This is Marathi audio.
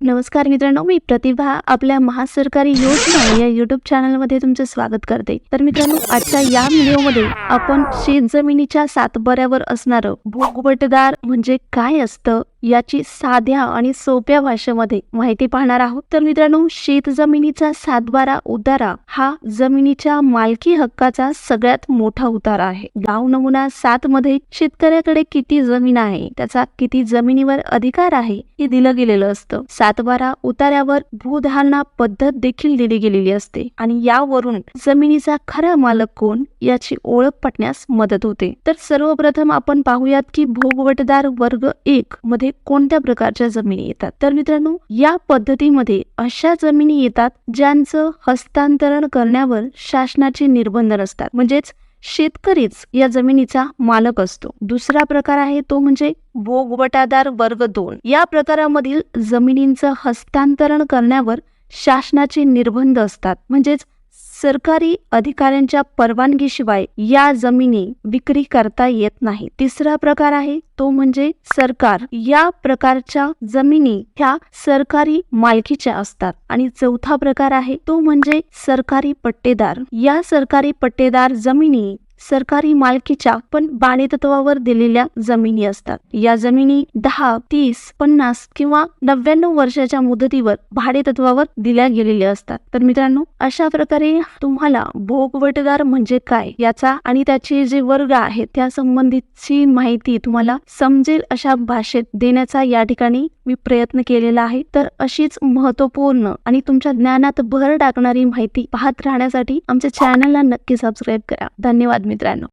नमस्कार मित्रांनो मी प्रतिभा आपल्या महासरकारी योजना या युट्यूब चॅनलमध्ये तुमचं स्वागत करते. तर मित्रांनो आजच्या या व्हिडिओमध्ये आपण शेत जमिनीच्या सातबाऱ्यावर असणारं भोगवटदार म्हणजे काय असतं? याची साध्या आणि सोप्या भाषेमध्ये माहिती पाहणार आहोत. तर मित्रांनो शेत जमिनीचा सातबारा उतारा हा जमिनीच्या मालकी हक्काचा सगळ्यात मोठा उतारा आहे. गाव नमुना सात मध्ये शेतकऱ्याकडे किती जमीन आहे त्याचा किती जमिनीवर अधिकार आहे हे दिलं गेलेलं असतं. सातबारा उतार्यावर भूधारणा पद्धत देखील दिली गेलेली असते आणि यावरून जमिनीचा खरा मालक कोण याची ओळख पटण्यास मदत होते. तर सर्वप्रथम आपण पाहूयात की भोगवटदार वर्ग एक मध्ये कोणत्या प्रकारच्या जमिनी येतात? तर मित्रांनो या पद्धतीमध्ये अशा जमिनी येतात ज्यांचं हस्तांतरण करण्यावर शासनाचे निर्बंध नसतात. म्हणजेच शेतकरीच या जमिनीचा मालक असतो. दुसरा प्रकार आहे तो म्हणजे भोगवटादार वर्ग दोन. या प्रकारामधील जमिनींचं हस्तांतरण करण्यावर शासनाचे निर्बंध असतात. म्हणजेच सरकारी अधिकाऱ्यांच्या परवानगीशिवाय या जमिनी विक्री करता येत नाही. तिसरा प्रकार आहे तो म्हणजे सरकार. या प्रकारच्या जमिनी ह्या सरकारी मालकीच्या असतात. आणि चौथा प्रकार आहे तो म्हणजे सरकारी पट्टेदार. या सरकारी पट्टेदार जमिनी सरकारी मालकीच्या पण बाणेतत्वावर दिलेल्या जमिनी असतात. या जमिनी दहा तीस पन्नास किंवा नव्याण्णव वर्षाच्या मुदतीवर भाडेतत्वावर दिल्या गेलेल्या असतात. तर मित्रांनो अशा प्रकारे तुम्हाला भोगवटदार म्हणजे काय याचा आणि त्याचे जे वर्ग आहेत त्या संबंधितची माहिती तुम्हाला समजेल अशा भाषेत देण्याचा या ठिकाणी मी प्रयत्न केलेला आहे तर अशीच महत्त्वपूर्ण आणि तुमच्या ज्ञानात भर टाकणारी माहिती पाहत राहण्यासाठी आमच्या चॅनलला नक्की सबस्क्राईब करा. धन्यवाद मित्रांनो.